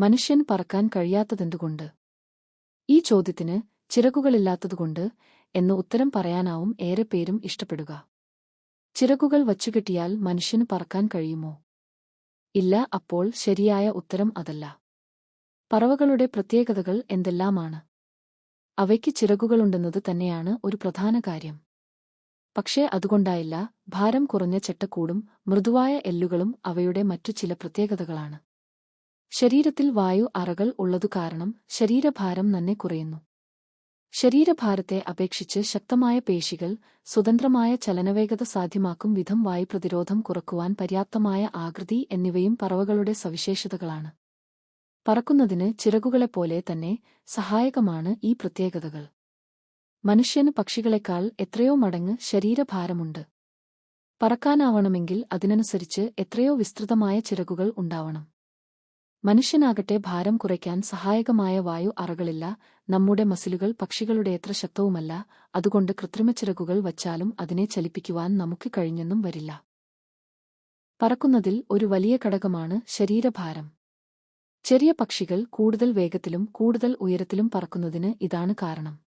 മനുഷ്യൻ പറക്കാൻ കഴിയാത്തതെന്തുകൊണ്ട്? ഈ ചോദ്യത്തിന് ചിറകുകളില്ലാത്തതുകൊണ്ട് എന്ന് ഉത്തരം പറയാനാവും ഏറെ പേരും ഇഷ്ടപ്പെടുക. ചിറകുകൾ വച്ചുകിട്ടിയാൽ മനുഷ്യന് പറക്കാൻ കഴിയുമോ? ഇല്ല അപ്പോൾ ശരിയായ ഉത്തരം അതല്ല. പറവകളുടെ പ്രത്യേകതകൾ എന്തെല്ലാമാണ്? അവയ്ക്ക് ചിറകുകളുണ്ടെന്നത് തന്നെയാണ് ഒരു പ്രധാന കാര്യം. പക്ഷേ അതുകൊണ്ടായില്ല ഭാരം കുറഞ്ഞ ചെട്ടക്കൂടും മൃദുവായ എല്ലുകളും അവയുടെ മറ്റു ചില പ്രത്യേകതകളാണ്. ശരീരത്തിൽ വായു അറകൾ ഉള്ളതു കാരണം ശരീരഭാരം തന്നെ കുറയുന്നു. ശരീരഭാരത്തെ അപേക്ഷിച്ച് ശക്തമായ പേശികൾ സ്വതന്ത്രമായ ചലനവേഗത സാധ്യമാക്കും വിധം വായു പ്രതിരോധം കുറക്കുവാൻ പര്യാപ്തമായ ആകൃതി എന്നിവയും പറവകളുടെ സവിശേഷതകളാണ്. പറക്കുന്നതിന് ചിറകുകളെപ്പോലെ തന്നെ സഹായകമാണ് ഈ പ്രത്യേകതകൾ. മനുഷ്യന് പക്ഷികളെക്കാൾ എത്രയോ മടങ്ങ് ശരീരഭാരമുണ്ട്. പറക്കാനാവണമെങ്കിൽ അതിനനുസരിച്ച് എത്രയോ വിസ്തൃതമായ ചിറകുകൾ ഉണ്ടാവണം. മനുഷ്യനാകട്ടെ ഭാരം കുറയ്ക്കാൻ സഹായകമായ വായു അറകളില്ല നമ്മുടെ മസിലുകൾ പക്ഷികളുടെ എത്ര ശക്തവുമല്ല അതുകൊണ്ട് കൃത്രിമച്ചിറകുകൾ വച്ചാലും അതിനെ ചലിപ്പിക്കുവാൻ നമുക്ക് കഴിഞ്ഞെന്നും വരില്ല. പറക്കുന്നതിൽ ഒരു വലിയ ഘടകമാണ് ശരീരഭാരം. ചെറിയ പക്ഷികൾ കൂടുതൽ വേഗത്തിലും കൂടുതൽ ഉയരത്തിലും പറക്കുന്നതിന് ഇതാണ് കാരണം.